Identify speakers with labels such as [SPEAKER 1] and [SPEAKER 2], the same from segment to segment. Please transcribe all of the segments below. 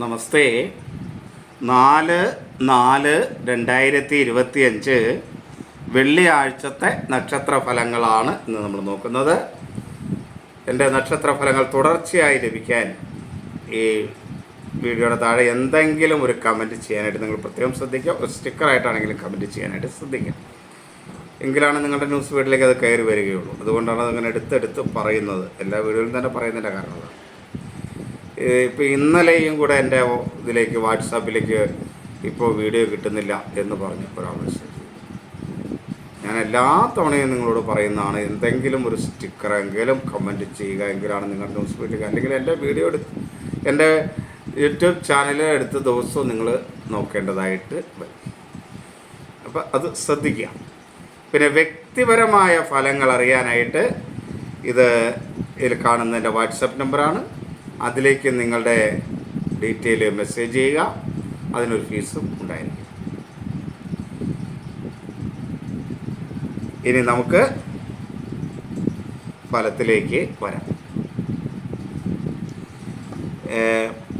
[SPEAKER 1] നമസ്തേ. നാല് നാല് രണ്ടായിരത്തി ഇരുപത്തിയഞ്ച് വെള്ളിയാഴ്ചത്തെ നക്ഷത്ര ഫലങ്ങളാണ് ഇന്ന് നമ്മൾ നോക്കുന്നത്. എന്റെ നക്ഷത്ര ഫലങ്ങൾ തുടർച്ചയായി ലഭിക്കാൻ ഈ വീഡിയോയുടെ താഴെ എന്തെങ്കിലും ഒരു കമന്റ് ചെയ്യാനായിട്ട് നിങ്ങൾ പ്രത്യേകം ശ്രദ്ധിക്കുക. ഒരു സ്റ്റിക്കറായിട്ടാണെങ്കിലും കമന്റ് ചെയ്യാനായിട്ട് ശ്രദ്ധിക്കുക. എങ്കിലാണ് നിങ്ങളുടെ ന്യൂസ് ഫീഡിലേക്ക് അത് കയറി വരികയുള്ളൂ. അതുകൊണ്ടാണ് അതങ്ങനെ എടുത്തെടുത്ത് പറയുന്നത്. എല്ലാ വീഡിയോയിലും തന്നെ പറയുന്നതിന്റെ കാരണം ഇപ്പോൾ ഇന്നലെയും കൂടെ എന്റെ ഇതിലേക്ക് വാട്സാപ്പിലേക്ക് ഇപ്പോൾ വീഡിയോ കിട്ടുന്നില്ല എന്ന് പറഞ്ഞ് ഒരാൾ മെസ്സേജ്. ഞാൻ എല്ലാ തവണയും നിങ്ങളോട് പറയുന്നതാണ് എന്തെങ്കിലും ഒരു സ്റ്റിക്കറെങ്കിലും കമന്റ് ചെയ്യുക എങ്കിലാണ് നിങ്ങളുടെ ന്യൂസ് ഫീഡിലേക്ക് അല്ലെങ്കിൽ എന്റെ വീഡിയോ എടുത്ത് എന്റെ യൂട്യൂബ് ചാനൽ എടുത്ത ദിവസവും നിങ്ങൾ നോക്കേണ്ടതായിട്ട് വരും. അപ്പോൾ അത് ശ്രദ്ധിക്കുക. പിന്നെ വ്യക്തിപരമായ ഫലങ്ങൾ അറിയാനായിട്ട് ഇത് ഇതിൽ കാണുന്ന എന്റെ വാട്സപ്പ് നമ്പറാണ്. അതിലേക്ക് നിങ്ങളുടെ ഡീറ്റെയിൽ മെസ്സേജ് ചെയ്യുക. അതിനൊരു ഫീസും ഉണ്ടായിരിക്കും. ഇനി നമുക്ക് ഫലത്തിലേക്ക് വരാം.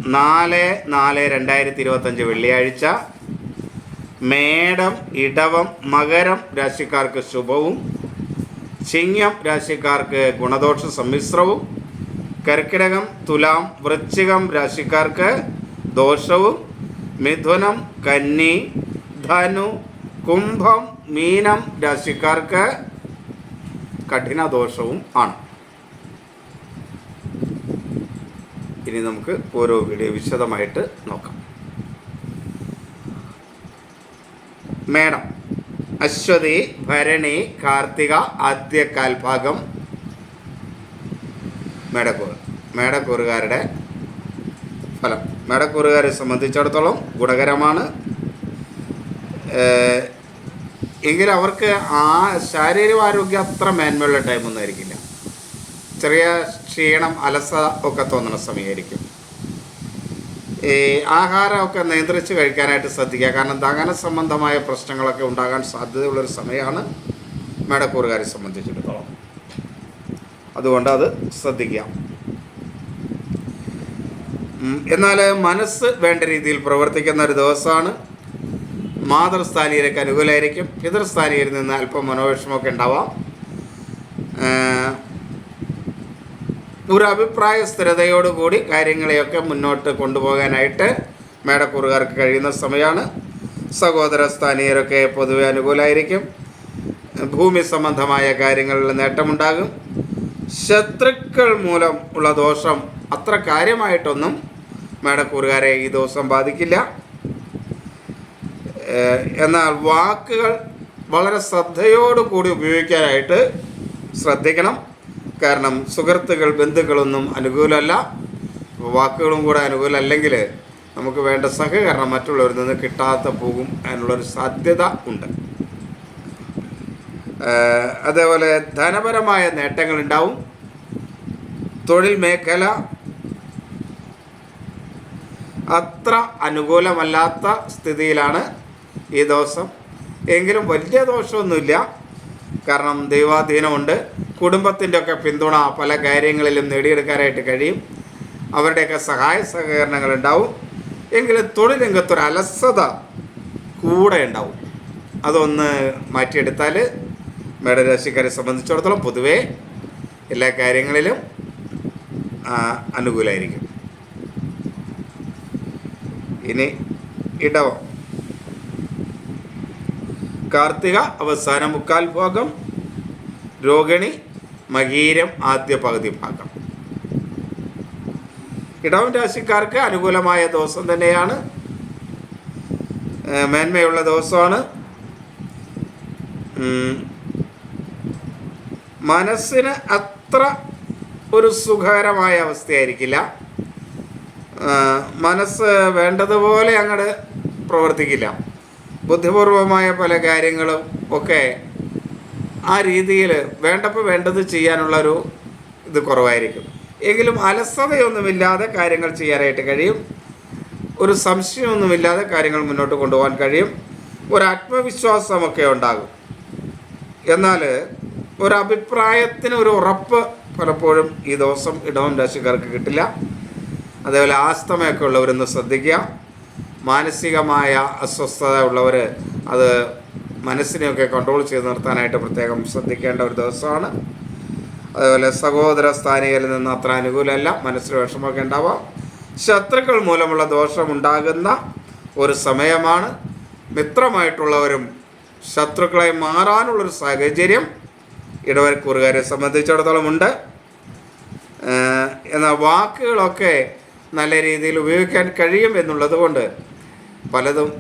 [SPEAKER 1] നാല് നാല് രണ്ടായിരത്തി ഇരുപത്തഞ്ച് വെള്ളിയാഴ്ച മേടം ഇടവം മകരം രാശിക്കാർക്ക് ശുഭവും ചിങ്ങം രാശിക്കാർക്ക് ഗുണദോഷ സമ്മിശ്രവും കർക്കിടകം തുലാം വൃശ്ചികം രാശിക്കാർക്ക് ദോഷവും മിഥുനം കന്നി ധനു കുംഭം മീനം രാശിക്കാർക്ക് കഠിന ദോഷവും ആണ്. ഇനി നമുക്ക് ഓരോ വീഡിയോ വിശദമായിട്ട് നോക്കാം. മേടം. അശ്വതി ഭരണി കാർത്തിക ആദ്യ കാൽഭാഗം മേടക്കൂർ മേടക്കൂറുകാരുടെ ഫലം. മേടക്കൂറുകാരെ സംബന്ധിച്ചിടത്തോളം ഗുണകരമാണ്. എങ്കിൽ അവർക്ക് ആ ശാരീരിക ആരോഗ്യം അത്ര മേന്മയുള്ള ടൈമൊന്നും ആയിരിക്കില്ല. ചെറിയ ക്ഷീണം അലസ ഒക്കെ തോന്നുന്ന സമയമായിരിക്കും. ഈ ആഹാരമൊക്കെ നിയന്ത്രിച്ച് കഴിക്കാനായിട്ട് ശ്രദ്ധിക്കുക. കാരണം ദഹന സംബന്ധമായ പ്രശ്നങ്ങളൊക്കെ ഉണ്ടാകാൻ സാധ്യതയുള്ളൊരു സമയമാണ് മേടക്കൂറുകാരെ സംബന്ധിച്ചിടത്തോളം. അതുകൊണ്ട് അത് ശ്രദ്ധിക്കുക ഉം, എന്നാൽ മനസ്സ് വേണ്ട രീതിയിൽ പ്രവർത്തിക്കുന്ന ഒരു ദിവസമാണ്. മാതൃസ്ഥാനീയർക്ക് അനുകൂലമായിരിക്കും പിതൃസ്ഥാനീയരിൽ നിന്ന് അല്പം മനോവിഷമമൊക്കെ ഉണ്ടാവാം. ഒരു അഭിപ്രായ സ്ഥിരതയോടുകൂടി കാര്യങ്ങളെയൊക്കെ മുന്നോട്ട് കൊണ്ടുപോകാനായിട്ട് മേടക്കൂറുകാർക്ക് കഴിയുന്ന സമയമാണ്. സഹോദര സ്ഥാനീയരൊക്കെ പൊതുവെ അനുകൂലമായിരിക്കും ഭൂമി സംബന്ധമായ കാര്യങ്ങളിൽ നേട്ടമുണ്ടാകും. ശത്രുക്കൾ മൂലം ഉള്ള ദോഷം അത്ര കാര്യമായിട്ടൊന്നും മേടക്കൂറുകാരെ ഈ ദിവസം ബാധിക്കില്ല. എന്നാൽ വാക്കുകൾ വളരെ ശ്രദ്ധയോടുകൂടി ഉപയോഗിക്കാനായിട്ട് ശ്രദ്ധിക്കണം. കാരണം സുഹൃത്തുക്കൾ ബന്ധുക്കളൊന്നും അനുകൂലമല്ല. വാക്കുകളും കൂടെ അനുകൂലമല്ലെങ്കിൽ നമുക്ക് വേണ്ട സഹകരണം മറ്റുള്ളവരിൽ നിന്ന് കിട്ടാതെ പോകും അതിനുള്ളൊരു സാധ്യത ഉണ്ട്. അതേപോലെ ധനപരമായ നേട്ടങ്ങൾ ഉണ്ടാവും തൊഴിൽ മേഖല അത്ര അനുകൂലമല്ലാത്ത സ്ഥിതിയിലാണ് ഈ ദിവസം. എങ്കിലും വലിയ ദോഷമൊന്നുമില്ല. കാരണം ദൈവാധീനമുണ്ട്. കുടുംബത്തിന്റെ ഒക്കെ പിന്തുണ പല കാര്യങ്ങളിലും നേടിയെടുക്കാനായിട്ട് കഴിയും. അവരുടെയൊക്കെ സഹായ സഹകരണങ്ങൾ ഉണ്ടാവും എങ്കിലും തൊഴിൽ രംഗത്തൊരു അലസത കൂടെ ഉണ്ടാവും. അതൊന്ന് മാറ്റിയെടുത്താൽ മേടരാശിക്കാരെ സംബന്ധിച്ചിടത്തോളം പൊതുവേ എല്ലാ കാര്യങ്ങളിലും അനുകൂലമായിരിക്കും ഇനി ഇടവം. കാർത്തിക അവസാന മുക്കാൽ ഭാഗം രോഹിണി മകീരം ആദ്യ പകുതി ഭാഗം. ഇടവം രാശിക്കാർക്ക് അനുകൂലമായ ദിവസം തന്നെയാണ്. മേന്മയുള്ള ദിവസമാണ്. മനസ്സിന് അത്ര ഒരു സുഖകരമായ അവസ്ഥയായിരിക്കില്ല. മനസ്സ് വേണ്ടതുപോലെ അങ്ങോട്ട് പ്രവർത്തിക്കില്ല. ബുദ്ധിപൂർവമായ പല കാര്യങ്ങളും ഒക്കെ ആ രീതിയിൽ വേണ്ടപ്പോൾ വേണ്ടത് ചെയ്യാനുള്ളൊരു ഇത് കുറവായിരിക്കും. എങ്കിലും അലസതയൊന്നുമില്ലാതെ കാര്യങ്ങൾ ചെയ്യാനായിട്ട് കഴിയും. ഒരു സംശയമൊന്നുമില്ലാതെ കാര്യങ്ങൾ മുന്നോട്ട് കൊണ്ടുപോകാൻ കഴിയും. ഒരു ആത്മവിശ്വാസമൊക്കെ ഉണ്ടാകും. എന്നാൽ ഒരു അഭിപ്രായത്തിന് ഒരു ഉറപ്പ് പലപ്പോഴും ഈ ദിവസം ഇടവം രാശിക്കാർക്ക് കിട്ടില്ല. അതേപോലെ ആസ്തമയൊക്കെ ഉള്ളവരൊന്ന് ശ്രദ്ധിക്കുക. മാനസികമായ അസ്വസ്ഥത ഉള്ളവർ അത് മനസ്സിനെയൊക്കെ കൺട്രോൾ ചെയ്ത് നിർത്താനായിട്ട് പ്രത്യേകം ശ്രദ്ധിക്കേണ്ട ഒരു ദിവസമാണ്. അതേപോലെ സഹോദര സ്ഥാനികരിൽ നിന്ന് അത്ര അനുകൂലമല്ല. മനസ്സിൽ വിഷമമൊക്കെ ഉണ്ടാവാം. ശത്രുക്കൾ മൂലമുള്ള ദോഷം ഉണ്ടാകുന്ന ഒരു സമയമാണ്. മിത്രമായിട്ടുള്ളവരും ശത്രുക്കളെ മാറാനുള്ളൊരു സാഹചര്യം ഇടവരക്കൂറുകാരെ സംബന്ധിച്ചിടത്തോളം ഉണ്ട്. എന്നാൽ വാക്കുകളൊക്കെ നല്ല രീതിയിൽ ഉപയോഗിക്കാൻ കഴിയും എന്നുള്ളത് കൊണ്ട് പലതും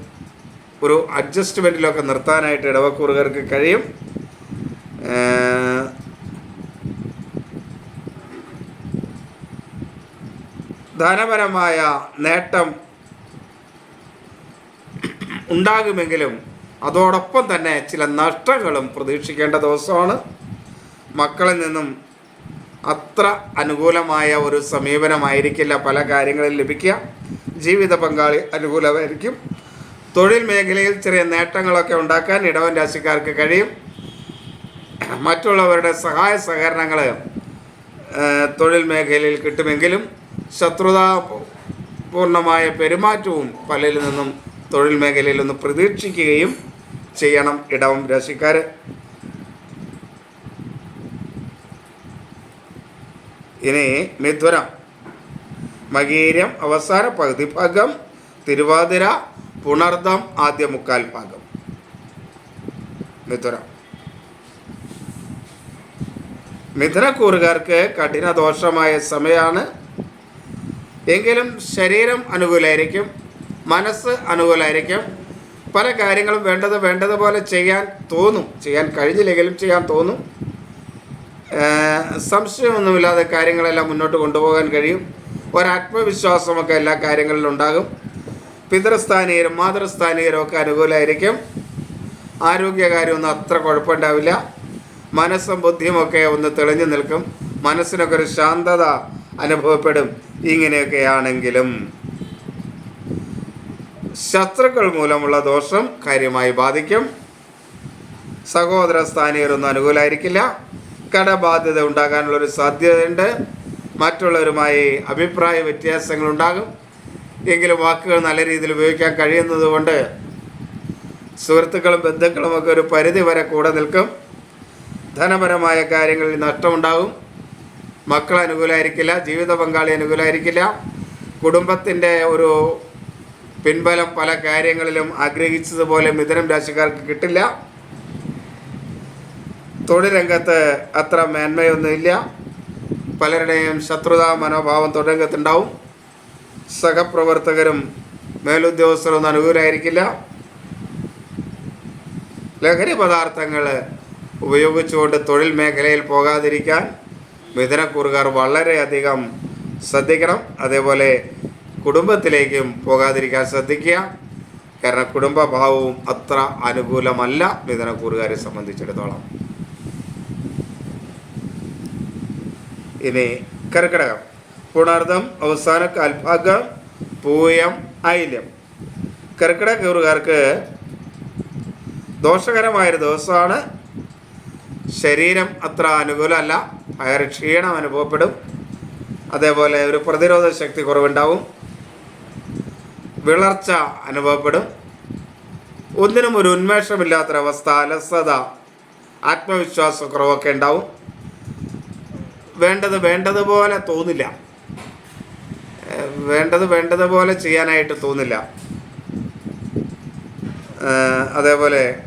[SPEAKER 1] ഒരു അഡ്ജസ്റ്റ്മെന്റിലൊക്കെ നിർത്താനായിട്ട് ഇടവക്കൂറുകാർക്ക് കഴിയും. ധനപരമായ നേട്ടം ഉണ്ടാകുമെങ്കിലും അതോടൊപ്പം തന്നെ ചില നഷ്ടങ്ങളും പ്രതീക്ഷിക്കേണ്ട ദിവസമാണ്. മക്കളിൽ നിന്നും അത്ര അനുകൂലമായ ഒരു സമീപനമായിരിക്കില്ല പല കാര്യങ്ങളിൽ ലഭിക്കുക. ജീവിത പങ്കാളി അനുകൂലമായിരിക്കും. തൊഴിൽ മേഖലയിൽ ചെറിയ നേട്ടങ്ങളൊക്കെ ഉണ്ടാക്കാൻ ഇടവൻ രാശിക്കാർക്ക് കഴിയും. മറ്റുള്ളവരുടെ സഹായ സഹകരണങ്ങൾ തൊഴിൽ മേഖലയിൽ കിട്ടുമെങ്കിലും ശത്രുതാ പൂർണമായ പെരുമാറ്റവും പലരിൽ നിന്നും തൊഴിൽ മേഖലയിൽ നിന്ന് പ്രതീക്ഷിക്കുകയും ചെയ്യണം ഇടവം രാശിക്കാർ ഇനി മിഥുനം. മകീരം അവസാന പകുതി ഭാഗം തിരുവാതിര പുണർദം ആദ്യ മുക്കാൽ ഭാഗം. മിഥുനം. മിഥുനക്കൂറുകാർക്ക് കഠിന ദോഷമായ സമയമാണ് എങ്കിലും ശരീരം അനുകൂലമായിരിക്കും മനസ്സ് അനുകൂലമായിരിക്കും പല കാര്യങ്ങളും വേണ്ടത് വേണ്ടതുപോലെ ചെയ്യാൻ തോന്നും. ചെയ്യാൻ കഴിഞ്ഞില്ലെങ്കിലും ചെയ്യാൻ തോന്നും. സംശയമൊന്നുമില്ലാതെ കാര്യങ്ങളെല്ലാം മുന്നോട്ട് കൊണ്ടുപോകാൻ കഴിയും. ഒരാത്മവിശ്വാസമൊക്കെ എല്ലാ കാര്യങ്ങളിലും ഉണ്ടാകും. പിതൃസ്ഥാനീയരും മാതൃസ്ഥാനീയരും ഒക്കെ അനുകൂലമായിരിക്കും ആരോഗ്യകാര്യമൊന്നും അത്ര കുഴപ്പമുണ്ടാവില്ല. മനസ്സും ബുദ്ധിയുമൊക്കെ ഒന്ന് തെളിഞ്ഞു നിൽക്കും. മനസ്സിനൊക്കെ ഒരു ശാന്തത അനുഭവപ്പെടും. ഇങ്ങനെയൊക്കെയാണെങ്കിലും ശത്രുക്കൾ മൂലമുള്ള ദോഷം കാര്യമായി ബാധിക്കും. സഹോദര സ്ഥാനീയരൊന്നും അനുകൂലമായിരിക്കില്ല കടബാധ്യത ഉണ്ടാകാനുള്ളൊരു സാധ്യതയുണ്ട്. മറ്റുള്ളവരുമായി അഭിപ്രായ വ്യത്യാസങ്ങളുണ്ടാകും. എങ്കിലും വാക്കുകൾ നല്ല രീതിയിൽ ഉപയോഗിക്കാൻ കഴിയുന്നത് കൊണ്ട് സുഹൃത്തുക്കളും ബന്ധുക്കളും ഒക്കെ ഒരു പരിധി വരെ കൂടെ നിൽക്കും. ധനപരമായ കാര്യങ്ങളിൽ നഷ്ടമുണ്ടാകും. മക്കൾ അനുകൂലമായിരിക്കില്ല ജീവിത പങ്കാളി അനുകൂലമായിരിക്കില്ല കുടുംബത്തിന്റെ ഒരു പിൻബലം പല കാര്യങ്ങളിലും ആഗ്രഹിച്ചതുപോലെ മിഥുനം രാശിക്കാർക്ക് കിട്ടില്ല. തൊഴിൽ രംഗത്ത് അത്ര മേന്മയൊന്നുമില്ല പലരുടെയും ശത്രുതാ മനോഭാവം തൊഴിൽ രംഗത്തുണ്ടാവും. സഹപ്രവർത്തകരും മേലുദ്യോഗസ്ഥരൊന്നും അനുകൂലമായിരിക്കില്ല ലഹരി പദാർത്ഥങ്ങൾ ഉപയോഗിച്ചുകൊണ്ട് തൊഴിൽ മേഖലയിൽ പോകാതിരിക്കാൻ മിഥുനക്കൂറുകാർ വളരെയധികം ശ്രദ്ധിക്കണം. അതേപോലെ കുടുംബത്തിലേക്കും പോകാതിരിക്കാൻ ശ്രദ്ധിക്കുക. കാരണം കുടുംബഭാവവും അത്ര അനുകൂലമല്ല മിഥുനക്കൂറുകാരെ സംബന്ധിച്ചിടത്തോളം. ഇനി കർക്കിടകം പുണർദം അവസാന കാൽഭാഗം പൂയം ഐല്യം കർക്കിടകൂറുകാർക്ക് ദോഷകരമായൊരു ദിവസമാണ്. ശരീരം അത്ര അനുകൂലമല്ല. അയാൾ ക്ഷീണം അനുഭവപ്പെടും. അതേപോലെ ഒരു പ്രതിരോധ ശക്തി കുറവുണ്ടാവും. വിളർച്ച അനുഭവപ്പെടും. ഒന്നിനും ഒരു ഉന്മേഷമില്ലാത്തൊരവസ്ഥ അലസത ആത്മവിശ്വാസക്കുറവൊക്കെ ഉണ്ടാവും. വേണ്ടത് വേണ്ടതുപോലെ തോന്നില്ല. വേണ്ടത് വേണ്ടതുപോലെ ചെയ്യാനായിട്ട് തോന്നില്ല. അതേപോലെ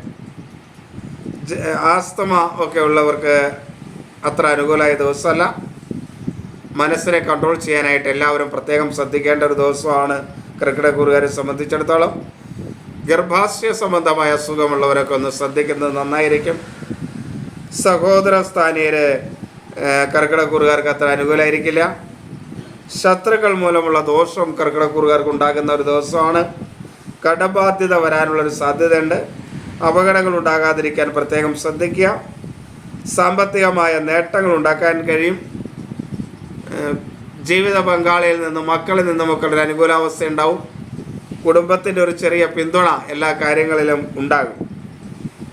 [SPEAKER 1] ആസ്തമ ഒക്കെ ഉള്ളവർക്ക് അത്ര അനുകൂലമായ ദിവസമല്ല. മനസ്സിനെ കൺട്രോൾ ചെയ്യാനായിട്ട് എല്ലാവരും പ്രത്യേകം ശ്രദ്ധിക്കേണ്ട ഒരു ദിവസമാണ് കർക്കിടകൂറുകാരെ സംബന്ധിച്ചിടത്തോളം. ഗർഭാശയ സംബന്ധമായ അസുഖമുള്ളവരൊക്കെ ഒന്ന് ശ്രദ്ധിക്കുന്നത് നന്നായിരിക്കും. സഹോദര സ്ഥാനീയര് കർക്കിടകൂറുകാർക്ക് അത്ര അനുകൂലമായിരിക്കില്ല ശത്രുക്കൾ മൂലമുള്ള ദോഷം കർക്കിടക്കൂറുകാർക്ക് ഉണ്ടാകുന്ന ഒരു ദിവസമാണ്. കടബാധ്യത വരാനുള്ളൊരു സാധ്യതയുണ്ട്. അപകടങ്ങൾ ഉണ്ടാകാതിരിക്കാൻ പ്രത്യേകം ശ്രദ്ധിക്കുക. സാമ്പത്തികമായ നേട്ടങ്ങൾ ഉണ്ടാക്കാൻ കഴിയും. ജീവിത പങ്കാളിയിൽ നിന്നും മക്കളിൽ നിന്നുമൊക്കെ ഒരു അനുകൂലാവസ്ഥ ഉണ്ടാവും കുടുംബത്തിന്റെ ഒരു ചെറിയ പിന്തുണ എല്ലാ കാര്യങ്ങളിലും ഉണ്ടാകും.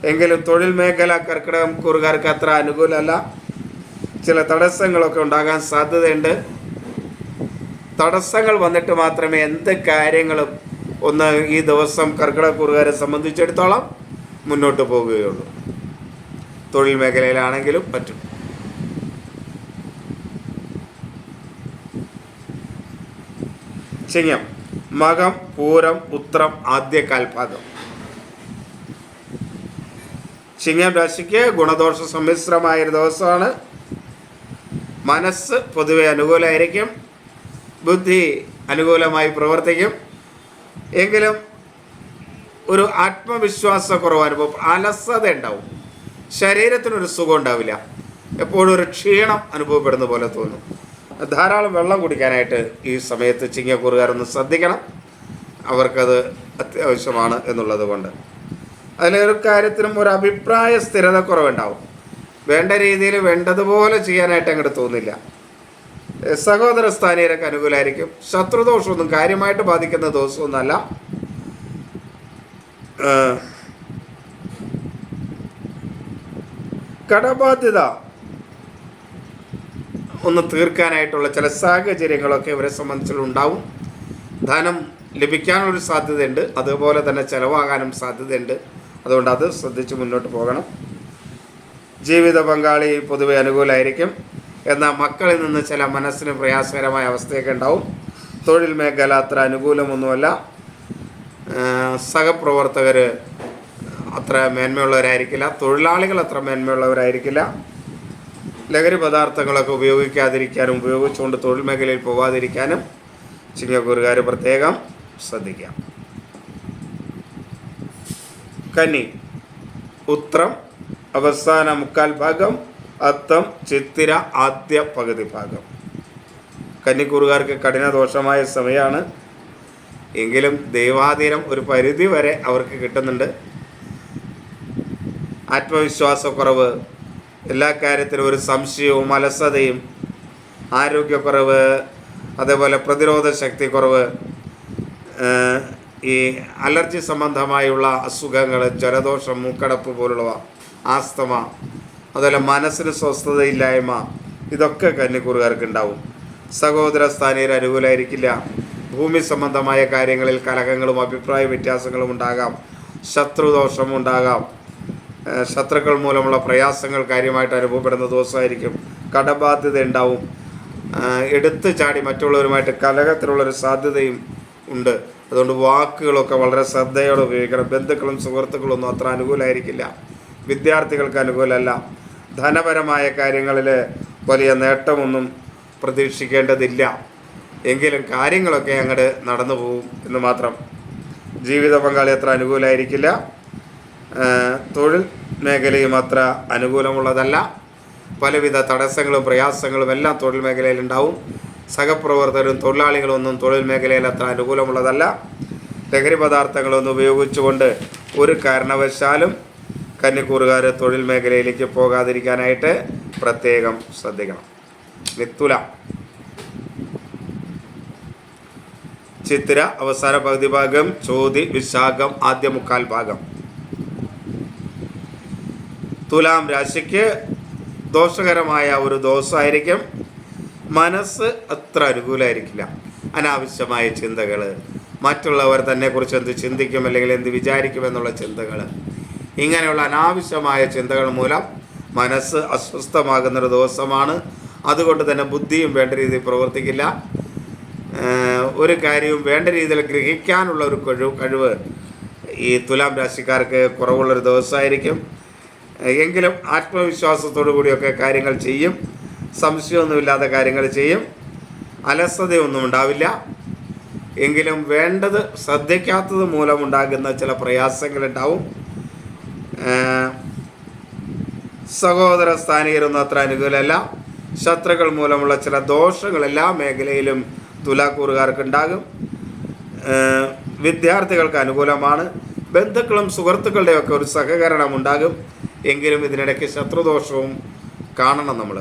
[SPEAKER 1] എങ്കിലും തൊഴിൽ മേഖല കർക്കിടകം കൂറുകാർക്ക് അത്ര അനുകൂലമല്ല. ചില തടസ്സങ്ങളൊക്കെ ഉണ്ടാകാൻ സാധ്യതയുണ്ട്. തടസ്സങ്ങൾ വന്നിട്ട് മാത്രമേ എന്ത് കാര്യങ്ങളും ഒന്ന് ഈ ദിവസം കർക്കിടക്കുറുകാരെ സംബന്ധിച്ചിടത്തോളം മുന്നോട്ട് പോകുകയുള്ളൂ തൊഴിൽ മേഖലയിലാണെങ്കിലും പറ്റും ചിങ്ങം മകം പൂരം ഉത്രം ആദ്യ കാൽഭാഗം ചിങ്ങം രാശിക്ക് ഗുണദോഷ സമ്മിശ്രമായൊരു ദിവസമാണ്. മനസ്സ് പൊതുവെ അനുകൂലമായിരിക്കും ബുദ്ധി അനുകൂലമായി പ്രവർത്തിക്കും. എങ്കിലും ഒരു ആത്മവിശ്വാസക്കുറവ് അനുഭവം അലസത ഉണ്ടാവും. ശരീരത്തിനൊരു സുഖം ഉണ്ടാവില്ല. എപ്പോഴും ഒരു ക്ഷീണം അനുഭവപ്പെടുന്ന പോലെ തോന്നും. ധാരാളം വെള്ളം കുടിക്കാനായിട്ട് ഈ സമയത്ത് ചിങ്ങക്കൂറുകാരൊന്ന് ശ്രദ്ധിക്കണം. അവർക്കത് അത്യാവശ്യമാണ് എന്നുള്ളത് കൊണ്ട്. അതിലൊരു കാര്യത്തിനും ഒരു അഭിപ്രായ സ്ഥിരത കുറവുണ്ടാവും. വേണ്ട രീതിയിൽ വേണ്ടതുപോലെ ചെയ്യാനായിട്ട് അങ്ങോട്ട് തോന്നില്ല. സഹോദര സ്ഥാനീയരൊക്കെ അനുകൂലമായിരിക്കും ശത്രുദോഷമൊന്നും കാര്യമായിട്ട് ബാധിക്കുന്ന ദിവസമൊന്നുമല്ല. കടബാധ്യത ഒന്ന് തീർക്കാനായിട്ടുള്ള ചില സാഹചര്യങ്ങളൊക്കെ ഇവരെ സംബന്ധിച്ചുണ്ടാവും ധനം ലഭിക്കാനുള്ളൊരു സാധ്യതയുണ്ട്. അതുപോലെ തന്നെ ചിലവാകാനും സാധ്യതയുണ്ട്. അതുകൊണ്ട് അത് ശ്രദ്ധിച്ച് മുന്നോട്ട് പോകണം. ജീവിത പങ്കാളി പൊതുവെ അനുകൂലമായിരിക്കും എന്നാൽ മക്കളിൽ നിന്ന് ചില മനസ്സിന് പ്രയാസകരമായ അവസ്ഥയൊക്കെ ഉണ്ടാവും. തൊഴിൽ മേഖല അത്ര അനുകൂലമൊന്നുമല്ല. സഹപ്രവർത്തകർ അത്ര മേന്മയുള്ളവരായിരിക്കില്ല. തൊഴിലാളികൾ അത്ര മേന്മയുള്ളവരായിരിക്കില്ല. ലഹരി പദാർത്ഥങ്ങളൊക്കെ ഉപയോഗിക്കാതിരിക്കാനും ഉപയോഗിച്ചുകൊണ്ട് തൊഴിൽ മേഖലയിൽ പോകാതിരിക്കാനും ചിങ്ങക്കൂറുകാർ പ്രത്യേകം ശ്രദ്ധിക്കാം കന്നി ഉത്രം അവസാന മുക്കാൽ ഭാഗം അത്തം ചിത്തിര ആദ്യ പകുതി ഭാഗം. കന്നിക്കൂറുകാർക്ക് കഠിനദോഷമായ സമയമാണ്. എങ്കിലും ദൈവാധീനം ഒരു പരിധി വരെ അവർക്ക് കിട്ടുന്നുണ്ട്. ആത്മവിശ്വാസക്കുറവ് എല്ലാ കാര്യത്തിലും ഒരു സംശയവും അലസതയും ആരോഗ്യക്കുറവ് അതേപോലെ പ്രതിരോധ ശക്തി കുറവ് ഈ അലർജി സംബന്ധമായുള്ള അസുഖങ്ങൾ ജലദോഷം മൂക്കടപ്പ് പോലുള്ളവ ആസ്തമ അതുപോലെ മനസ്സിന് സ്വസ്ഥതയില്ലായ്മ ഇതൊക്കെ കന്നിക്കൂറുകാർക്ക് ഉണ്ടാവും സഹോദര സ്ഥാനീയർ അനുകൂലമായിരിക്കില്ല ഭൂമി സംബന്ധമായ കാര്യങ്ങളിൽ കലഹങ്ങളും അഭിപ്രായ വ്യത്യാസങ്ങളും ഉണ്ടാകാം. ശത്രുദോഷം ഉണ്ടാകാം. ശത്രുക്കൾ മൂലമുള്ള പ്രയാസങ്ങൾ കാര്യമായിട്ട് അനുഭവപ്പെടുന്ന ദിവസമായിരിക്കും. കടബാധ്യത ഉണ്ടാവും. എടുത്തു ചാടി മറ്റുള്ളവരുമായിട്ട് കലഹത്തിനുള്ളൊരു സാധ്യതയും ഉണ്ട്. അതുകൊണ്ട് വാക്കുകളൊക്കെ വളരെ ശ്രദ്ധയോടെ ഉപയോഗിക്കണം. ബന്ധുക്കളും സുഹൃത്തുക്കളും ഒന്നും അത്ര അനുകൂലമായിരിക്കില്ല വിദ്യാർത്ഥികൾക്ക് അനുകൂലമല്ല. ധനപരമായ കാര്യങ്ങളിൽ വലിയ നേട്ടമൊന്നും പ്രതീക്ഷിക്കേണ്ടതില്ല. എങ്കിലും കാര്യങ്ങളൊക്കെ അങ്ങോട്ട് നടന്നു പോകും എന്ന് മാത്രം. ജീവിത പങ്കാളി അത്ര അനുകൂലമായിരിക്കില്ല തൊഴിൽ മേഖലയും അത്ര അനുകൂലമുള്ളതല്ല. പലവിധ തടസ്സങ്ങളും പ്രയാസങ്ങളും എല്ലാം തൊഴിൽ മേഖലയിൽ ഉണ്ടാവും. സഹപ്രവർത്തകരും തൊഴിലാളികളും ഒന്നും തൊഴിൽ മേഖലയിൽ അത്ര അനുകൂലമുള്ളതല്ല. ലഹരി പദാർത്ഥങ്ങളൊന്നും ഉപയോഗിച്ചുകൊണ്ട് ഒരു കാരണവശാലും കന്നിക്കൂറുകാർ തൊഴിൽ മേഖലയിലേക്ക് പോകാതിരിക്കാനായിട്ട് പ്രത്യേകം ശ്രദ്ധിക്കണം. മിത്തുല ചിത്തിര അവസാന പകുതി ഭാഗം ചോതി വിശാഖം ആദ്യ മുക്കാൽ ഭാഗം. തുലാം രാശിക്ക് ദോഷകരമായ ഒരു ദോഷമായിരിക്കും. മനസ്സ് അത്ര അനുകൂലമായിരിക്കില്ല അനാവശ്യമായ ചിന്തകൾ മറ്റുള്ളവർ തന്നെക്കുറിച്ച് എന്ത് ചിന്തിക്കും അല്ലെങ്കിൽ എന്ത് വിചാരിക്കും എന്നുള്ള ചിന്തകൾ ഇങ്ങനെയുള്ള അനാവശ്യമായ ചിന്തകൾ മൂലം മനസ്സ് അസ്വസ്ഥമാകുന്നൊരു ദിവസമാണ്. അതുകൊണ്ട് തന്നെ ബുദ്ധിയും വേണ്ട രീതിയിൽ പ്രവർത്തിക്കില്ല. ഒരു കാര്യവും വേണ്ട രീതിയിൽ ഗ്രഹിക്കാനുള്ള ഒരു കഴിവ് കഴിവ് ഈ തുലാം രാശിക്കാർക്ക് കുറവുള്ളൊരു ദിവസമായിരിക്കും. എങ്കിലും ആത്മവിശ്വാസത്തോടു കൂടിയൊക്കെ കാര്യങ്ങൾ ചെയ്യും. സംശയമൊന്നുമില്ലാത്ത കാര്യങ്ങൾ ചെയ്യും. അലസതയൊന്നും ഉണ്ടാവില്ല. എങ്കിലും വേണ്ടത് ശ്രദ്ധിക്കാത്തത് മൂലമുണ്ടാകുന്ന ചില പ്രയാസങ്ങളുണ്ടാവും. സഹോദര സ്ഥാനികരൊന്നും അത്ര അനുകൂലമല്ല. ശത്രുക്കൾ മൂലമുള്ള ചില ദോഷങ്ങൾ എല്ലാ മേഖലയിലും തുലാക്കൂറുകാർക്ക് ഉണ്ടാകും വിദ്യാർത്ഥികൾക്ക് അനുകൂലമാണ്. ബന്ധുക്കളും സുഹൃത്തുക്കളുടെ ഒക്കെ ഒരു സഹകരണം ഉണ്ടാകും എങ്കിലും ഇതിനിടയ്ക്ക് ശത്രുദോഷവും കാണണം നമ്മൾ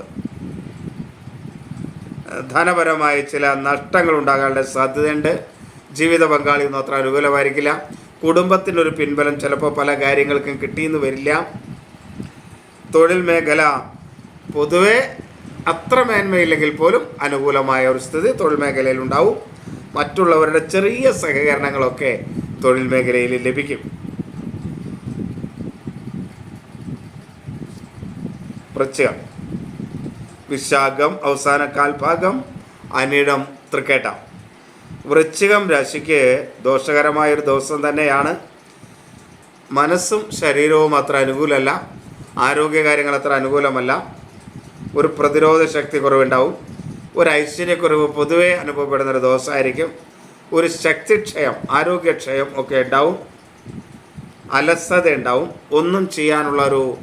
[SPEAKER 1] ധനപരമായ ചില നഷ്ടങ്ങൾ ഉണ്ടാകാനുള്ള സാധ്യതയുണ്ട്. ജീവിത പങ്കാളിയൊന്നും അത്ര അനുകൂലമായിരിക്കില്ല. കുടുംബത്തിനൊരു പിൻബലം ചിലപ്പോൾ പല കാര്യങ്ങൾക്കും കിട്ടിയെന്ന് വരില്ല. തൊഴിൽ മേഖല പൊതുവെ അത്ര മേന്മയില്ലെങ്കിൽ പോലും അനുകൂലമായ ഒരു സ്ഥിതി തൊഴിൽ മേഖലയിൽ ഉണ്ടാവും. മറ്റുള്ളവരുടെ ചെറിയ സഹകരണങ്ങളൊക്കെ തൊഴിൽ മേഖലയിൽ ലഭിക്കും. വൃശ്ചികം വിശാഖം അവസാന കാൽഭാഗം അനിടം തൃക്കേട്ട. വൃശ്ചികം രാശിക്ക് ദോഷകരമായൊരു ദിവസം തന്നെയാണ്. മനസ്സും ശരീരവും അത്ര അനുകൂലമല്ല. ആരോഗ്യകാര്യങ്ങൾ അത്ര അനുകൂലമല്ല. ഒരു പ്രതിരോധ ശക്തി കുറവുണ്ടാവും. ഒരു ഐശ്വര്യക്കുറവ് പൊതുവെ അനുഭവപ്പെടുന്ന ഒരു ദിവസമായിരിക്കും. ഒരു ശക്തിക്ഷയം ആരോഗ്യക്ഷയം ഒക്കെ ഉണ്ടാവും. അലസത ഉണ്ടാവും ഒന്നും ചെയ്യാനുള്ള ഒരു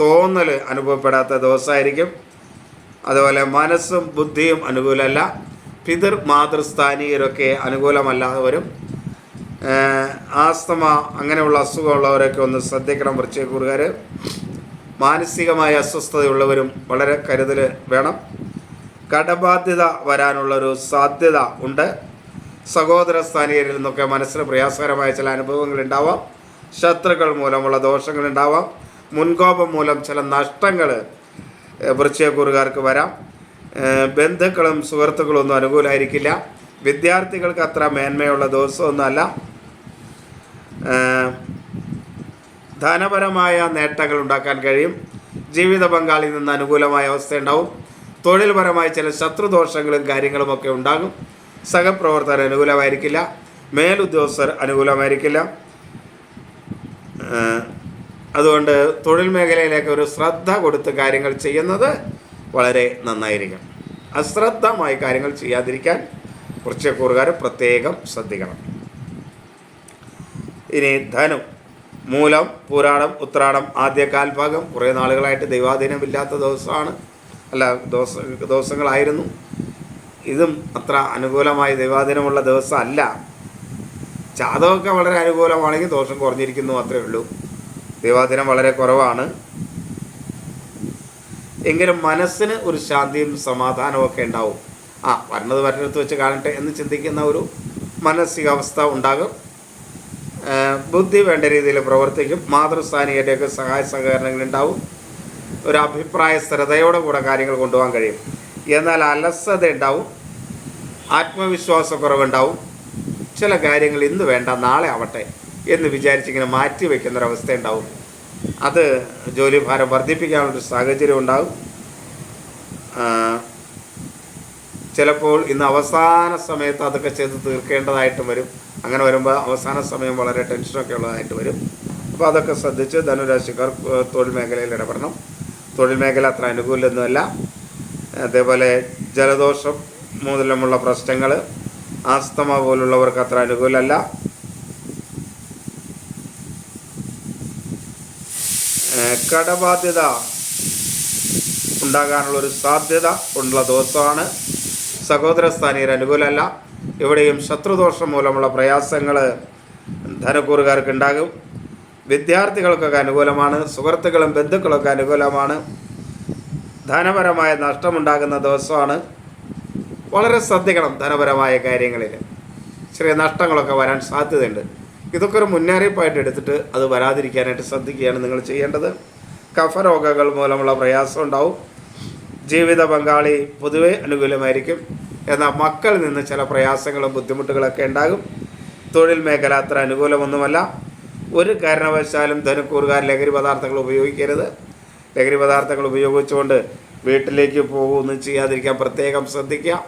[SPEAKER 1] തോന്നൽ അനുഭവപ്പെടാത്ത ദിവസമായിരിക്കും. അതുപോലെ മനസ്സും ബുദ്ധിയും അനുകൂലമല്ല. പിതൃ മാതൃസ്ഥാനീയരൊക്കെ അനുകൂലമല്ലാതെ വരും. ആസ്തമ അങ്ങനെയുള്ള അസുഖമുള്ളവരൊക്കെ ഒന്ന് ശ്രദ്ധിക്കണം വൃശ്ചികൂറുകാർ മാനസികമായ അസ്വസ്ഥതയുള്ളവരും വളരെ കരുതൽ വേണം. കടബാധ്യത വരാനുള്ളൊരു സാധ്യത ഉണ്ട്. സഹോദര സ്ഥാനീയരിൽ നിന്നൊക്കെ മനസ്സിന് പ്രയാസകരമായ ചില അനുഭവങ്ങളുണ്ടാവാം ശത്രുക്കൾ മൂലമുള്ള ദോഷങ്ങളുണ്ടാവാം മുൻകോപം മൂലം ചില നഷ്ടങ്ങൾ വൃശ്ചയക്കൂറുകാർക്ക് വരാം. ബന്ധുക്കളും സുഹൃത്തുക്കളും ഒന്നും അനുകൂലമായിരിക്കില്ല വിദ്യാർത്ഥികൾക്ക് അത്ര മേന്മയുള്ള ദിവസമൊന്നുമല്ല. ധനപരമായ നേട്ടങ്ങൾ ഉണ്ടാക്കാൻ കഴിയും. ജീവിത പങ്കാളിയിൽ നിന്ന് അനുകൂലമായ അവസ്ഥ ഉണ്ടാവും തൊഴിൽപരമായ ചില ശത്രുദോഷങ്ങളും കാര്യങ്ങളുമൊക്കെ ഉണ്ടാകും. സഹപ്രവർത്തകർ അനുകൂലമായിരിക്കില്ല. മേലുദ്യോഗസ്ഥർ അനുകൂലമായിരിക്കില്ല. അതുകൊണ്ട് തൊഴിൽ മേഖലയിലേക്ക് ഒരു ശ്രദ്ധ കൊടുത്ത് കാര്യങ്ങൾ ചെയ്യുന്നത് വളരെ നന്നായിരിക്കും. അശ്രദ്ധമായി കാര്യങ്ങൾ ചെയ്യാതിരിക്കാൻ കുറച്ച് കൂറുകാർ പ്രത്യേകം ശ്രദ്ധിക്കണം. ഇനി ധനു. മൂലം പൂരാടം ഉത്രാടം ആദ്യ കാൽഭാഗം കുറേ നാളുകളായിട്ട് ദൈവാധീനമില്ലാത്ത ദിവസമാണ്. അല്ല ദിവസ ദിവസങ്ങളായിരുന്നു. ഇതും അത്ര അനുകൂലമായ ദൈവാധീനമുള്ള ദിവസമല്ല. ജാതകമൊക്കെ വളരെ അനുകൂലമാണെങ്കിൽ ദോഷം കുറഞ്ഞിരിക്കുന്നു അത്രേ ഉള്ളൂ. ദൈവാധീനം വളരെ കുറവാണ്. എങ്കിലും മനസ്സിന് ഒരു ശാന്തിയും സമാധാനവും ഒക്കെ ഉണ്ടാവും? ആ വരണത് വരുന്നിടത്ത് വെച്ച് കാണട്ടെ എന്ന് ചിന്തിക്കുന്ന ഒരു മാനസികാവസ്ഥ ഉണ്ടാകും. ബുദ്ധി വേണ്ട രീതിയിൽ പ്രവർത്തിക്കും. മാതൃസ്ഥാനീയരുടെയൊക്കെ സഹായ സഹകരണങ്ങൾ ഉണ്ടാവും ഒരു അഭിപ്രായ സ്ഥിരതയോടെ കൂടെ കാര്യങ്ങൾ കൊണ്ടുപോകാൻ കഴിയും. എന്നാൽ അലസത ഉണ്ടാവും ആത്മവിശ്വാസക്കുറവുണ്ടാവും. ചില കാര്യങ്ങൾ ഇന്ന് വേണ്ട നാളെ ആവട്ടെ എന്ന് വിചാരിച്ചിങ്ങനെ മാറ്റി വയ്ക്കുന്നൊരവസ്ഥ ഉണ്ടാവും അത് ജോലിഭാരം വർദ്ധിപ്പിക്കാനുള്ളൊരു സാഹചര്യം ഉണ്ടാകും. ചിലപ്പോൾ ഇന്ന് അവസാന സമയത്ത് അതൊക്കെ ചെയ്ത് തീർക്കേണ്ടതായിട്ടും വരും. അങ്ങനെ വരുമ്പോൾ അവസാന സമയം വളരെ ടെൻഷനൊക്കെ ഉള്ളതായിട്ട് വരും. അപ്പോൾ അതൊക്കെ ശ്രദ്ധിച്ച് ധനുരാശിക്കാർ തൊഴിൽ മേഖലയിൽ ഇടപെടണം. തൊഴിൽ മേഖല അത്ര അനുകൂലമൊന്നുമല്ല അതേപോലെ ജലദോഷം മൂലമുള്ള പ്രശ്നങ്ങൾ ആസ്തമ പോലുള്ളവർക്ക് അത്ര അനുകൂലമല്ല. കടബാധ്യത ഉണ്ടാകാനുള്ള ഒരു സാധ്യത ഉള്ള ദിവസമാണ് സഹോദര സ്ഥാനീയർ അനുകൂലമല്ല. ഇവിടെയും ശത്രുദോഷം മൂലമുള്ള പ്രയാസങ്ങൾ ധനക്കൂറുകാർക്ക് ഉണ്ടാകും. വിദ്യാർത്ഥികൾക്കൊക്കെ അനുകൂലമാണ് സുഹൃത്തുക്കളും ബന്ധുക്കളൊക്കെ അനുകൂലമാണ്. ധനപരമായ നഷ്ടമുണ്ടാകുന്ന ദിവസമാണ്. വളരെ ശ്രദ്ധിക്കണം ധനപരമായ കാര്യങ്ങളിൽ ചെറിയ നഷ്ടങ്ങളൊക്കെ വരാൻ സാധ്യതയുണ്ട്. ഇതൊക്കെ ഒരു മുന്നറിയിപ്പായിട്ട് എടുത്തിട്ട് അത് വരാതിരിക്കാനായിട്ട് ശ്രദ്ധിക്കുകയാണ് നിങ്ങൾ ചെയ്യേണ്ടത്. കഫരോഗങ്ങൾ മൂലമുള്ള പ്രയാസം ഉണ്ടാവും. ജീവിത പങ്കാളി പൊതുവെ അനുകൂലമായിരിക്കും. എന്നാൽ മക്കളിൽ നിന്ന് ചില പ്രയാസങ്ങളും ബുദ്ധിമുട്ടുകളൊക്കെ ഉണ്ടാകും. തൊഴിൽ മേഖല അത്ര അനുകൂലമൊന്നുമല്ല. ഒരു കാരണവശാലും ധനക്കൂറുകാർ ലഹരി പദാർത്ഥങ്ങൾ ഉപയോഗിക്കരുത്. ലഹരി പദാർത്ഥങ്ങൾ ഉപയോഗിച്ചുകൊണ്ട് വീട്ടിലേക്ക് പോകുമെന്ന് ചെയ്യാതിരിക്കാൻ പ്രത്യേകം ശ്രദ്ധിക്കുക.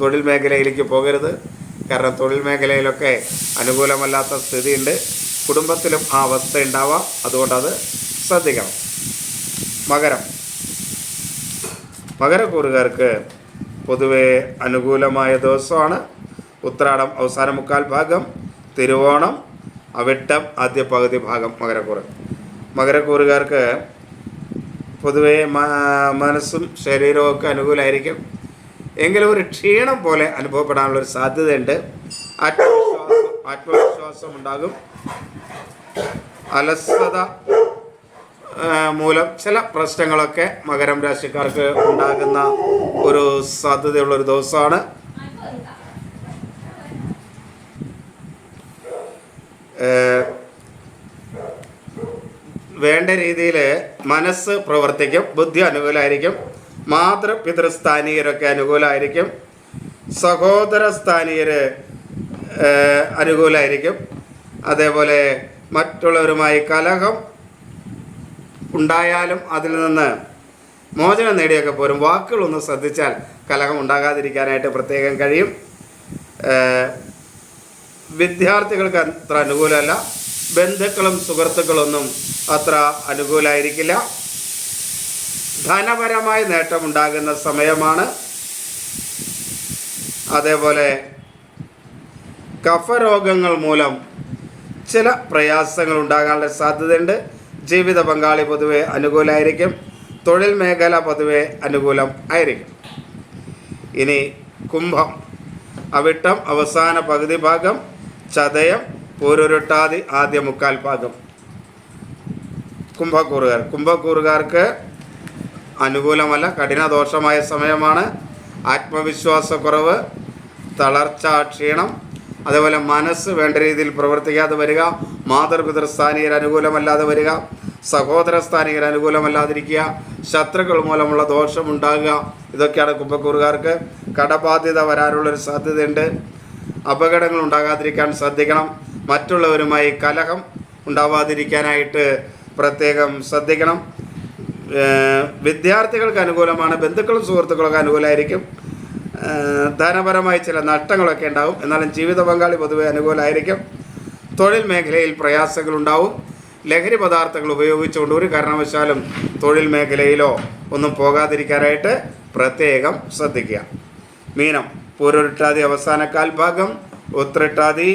[SPEAKER 1] തൊഴിൽ മേഖലയിലേക്ക് പോകരുത്. കാരണം തൊഴിൽ മേഖലയിലൊക്കെ അനുകൂലമല്ലാത്ത സ്ഥിതിയുണ്ട്. കുടുംബത്തിലും ആ അവസ്ഥ ഉണ്ടാവാം. അതുകൊണ്ടത് ശ്രദ്ധിക്കണം. മകരം. മകരക്കൂറുകാർക്ക് പൊതുവെ അനുകൂലമായ ദിവസമാണ്. ഉത്രാടം അവസാന മുക്കാൽ ഭാഗം തിരുവോണം അവിട്ടം ആദ്യ പകുതി ഭാഗം മകരക്കൂറ്. മകരക്കൂറുകാർക്ക് പൊതുവേ മനസ്സും ശരീരവും ഒക്കെ അനുകൂലമായിരിക്കും എങ്കിലും ഒരു ക്ഷീണം പോലെ അനുഭവപ്പെടാനുള്ള ഒരു സാധ്യതയുണ്ട്. ആത്മവിശ്വാസം ഉണ്ടാകും. അലസത മൂലം ചില പ്രശ്നങ്ങളൊക്കെ മകരം രാശിക്കാർക്ക് ഉണ്ടാകുന്ന ഒരു സാധ്യതയുള്ള ഒരു ദിവസമാണ് വേണ്ട രീതിയിൽ മനസ്സ് പ്രവർത്തിക്കും ബുദ്ധി അനുകൂലമായിരിക്കും മാതൃപിതൃസ്ഥാനീയരൊക്കെ അനുകൂലമായിരിക്കും സഹോദര സ്ഥാനീയർ അനുകൂലമായിരിക്കും അതേപോലെ മറ്റുള്ളവരുമായി കലഹം ഉണ്ടായാലും അതിൽ നിന്ന് മോചനം നേടിയൊക്കെ പോരും. വാക്കുകളൊന്ന് ശ്രദ്ധിച്ചാൽ കലഹം ഉണ്ടാകാതിരിക്കാനായിട്ട് പ്രത്യേകം കഴിയും. വിദ്യാർത്ഥികൾക്ക് അത്ര അനുകൂലമല്ല. ബന്ധുക്കളും സുഹൃത്തുക്കളൊന്നും അത്ര അനുകൂലമായിരിക്കില്ല ധനപരമായ നേട്ടമുണ്ടാകുന്ന സമയമാണ്. അതേപോലെ കഫരോഗങ്ങൾ മൂലം ചില പ്രയാസങ്ങൾ ഉണ്ടാകാനുള്ള സാധ്യതയുണ്ട്. ജീവിത പങ്കാളി പൊതുവെ അനുകൂലമായിരിക്കും തൊഴിൽ മേഖല പൊതുവെ അനുകൂലം ആയിരിക്കും. ഇനി കുംഭം അവിട്ടം അവസാന പകുതി ഭാഗം ചതയം പൂരുരുട്ടാതി ആദ്യ മുക്കാൽ ഭാഗം. കുംഭക്കൂറുകാർ കുംഭക്കൂറുകാർക്ക് അനുകൂലമല്ല കഠിനദോഷമായ സമയമാണ്. ആത്മവിശ്വാസക്കുറവ് തളർച്ച ക്ഷീണം അതേപോലെ മനസ്സ് വേണ്ട രീതിയിൽ പ്രവർത്തിക്കാതെ വരിക മാതൃപിതൃ സ്ഥാനീയർ അനുകൂലമല്ലാതെ വരിക സഹോദര സ്ഥാനീയർ അനുകൂലമല്ലാതിരിക്കുക ശത്രുക്കൾ മൂലമുള്ള ദോഷമുണ്ടാകുക ഇതൊക്കെയാണ് കുംഭക്കൂറുകാർക്ക് കടബാധ്യത വരാനുള്ളൊരു സാധ്യതയുണ്ട്. അപകടങ്ങൾ ഉണ്ടാകാതിരിക്കാൻ ശ്രദ്ധിക്കണം. മറ്റുള്ളവരുമായി കലഹം ഉണ്ടാവാതിരിക്കാനായിട്ട് പ്രത്യേകം ശ്രദ്ധിക്കണം. വിദ്യാർത്ഥികൾക്ക് അനുകൂലമാണ് ബന്ധുക്കളും സുഹൃത്തുക്കളൊക്കെ അനുകൂലമായിരിക്കും ധനപരമായി ചില നഷ്ടങ്ങളൊക്കെ ഉണ്ടാവും. എന്നാലും ജീവിത പങ്കാളി പൊതുവെ അനുകൂലമായിരിക്കും തൊഴിൽ മേഖലയിൽ പ്രയാസങ്ങളുണ്ടാവും. ലഹരി പദാർത്ഥങ്ങൾ ഉപയോഗിച്ചുകൊണ്ട് ഒരു കാരണവശാലും തൊഴിൽ മേഖലയിലോ ഒന്നും പോകാതിരിക്കാനായിട്ട് പ്രത്യേകം ശ്രദ്ധിക്കുക. മീനം പൂരൊരുട്ടാതി അവസാന കാൽഭാഗം ഉത്രട്ടാതി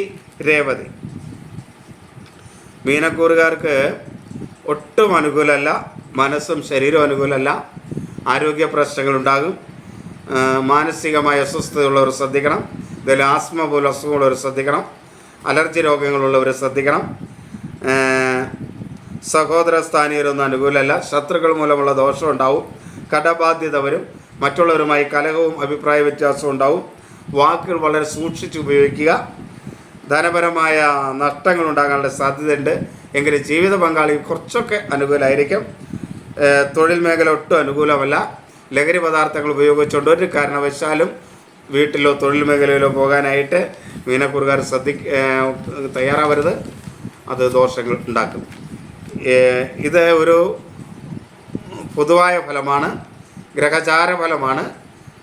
[SPEAKER 1] രേവതി. മീനക്കൂറുകാർക്ക് ഒട്ടും അനുകൂലമല്ല. മനസ്സും ശരീരവും അനുകൂലമല്ല. ആരോഗ്യ പ്രശ്നങ്ങളുണ്ടാകും മാനസികമായ അസ്വസ്ഥതയുള്ളവർ ശ്രദ്ധിക്കണം. ഇതിൽ ആസ്മ പോലെ അസുഖമുള്ളവർ ശ്രദ്ധിക്കണം. അലർജി രോഗങ്ങളുള്ളവർ ശ്രദ്ധിക്കണം. സഹോദര സ്ഥാനീയരൊന്നും അനുകൂലമല്ല. ശത്രുക്കൾ മൂലമുള്ള ദോഷം ഉണ്ടാവും. കടബാധ്യത വരും. മറ്റുള്ളവരുമായി കലഹവും അഭിപ്രായ വ്യത്യാസവും ഉണ്ടാവും. വാക്കുകൾ വളരെ സൂക്ഷിച്ച് ഉപയോഗിക്കുക. ധനപരമായ നഷ്ടങ്ങൾ ഉണ്ടാകാനുള്ള സാധ്യതയുണ്ട്. എങ്കിലും ജീവിത പങ്കാളി കുറച്ചൊക്കെ അനുകൂലമായിരിക്കും. തൊഴിൽ മേഖല ഒട്ടും അനുകൂലമല്ല. ലഹരി പദാർത്ഥങ്ങൾ ഉപയോഗിച്ചുകൊണ്ട് ഒരു കാരണവശാലും വീട്ടിലോ തൊഴിൽ മേഖലയിലോ പോകാനായിട്ട് മീനക്കുറുകാർ ശ്രദ്ധി തയ്യാറാവരുത്. അത് ദോഷങ്ങൾ ഉണ്ടാക്കും. ഇത് ഒരു പൊതുവായ ഫലമാണ്. ഗ്രഹചാര ഫലമാണ്.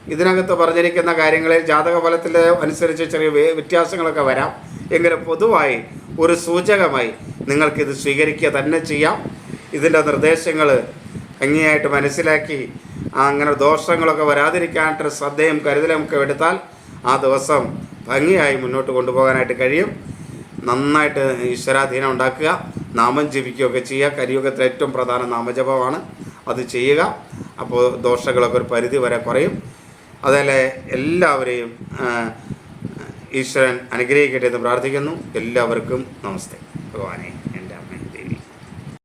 [SPEAKER 1] ഇതിനകത്ത് പറഞ്ഞിരിക്കുന്ന കാര്യങ്ങളിൽ ജാതക ഫലത്തിൽ അനുസരിച്ച് ചെറിയ വ്യത്യാസങ്ങളൊക്കെ വരാം. എങ്കിലും പൊതുവായി ഒരു സൂചകമായി നിങ്ങൾക്കിത് സ്വീകരിക്കുക തന്നെ ചെയ്യാം. ഇതിന്റെ നിർദ്ദേശങ്ങൾ ഭംഗിയായിട്ട് മനസ്സിലാക്കി അങ്ങനെ ദോഷങ്ങളൊക്കെ വരാതിരിക്കാനായിട്ട് ശ്രദ്ധയും കരുതലും ഒക്കെ എടുത്താൽ ആ ദിവസം ഭംഗിയായി മുന്നോട്ട് കൊണ്ടുപോകാനായിട്ട് കഴിയും. നന്നായിട്ട് ഈശ്വരാധീനം ഉണ്ടാക്കുക. നാമം ജപിക്കുകയൊക്കെ ചെയ്യുക. കരിയുഗത്തിലെ ഏറ്റവും പ്രധാന നാമജപമാണ്. അത് ചെയ്യുക. അപ്പോൾ ദോഷങ്ങളൊക്കെ ഒരു പരിധി വരെ കുറയും. അതേപോലെ എല്ലാവരെയും ഈശ്വരൻ അനുഗ്രഹിക്കട്ടെ എന്ന് പ്രാർത്ഥിക്കുന്നു. എല്ലാവർക്കും നമസ്തേ. ഭഗവാനെ.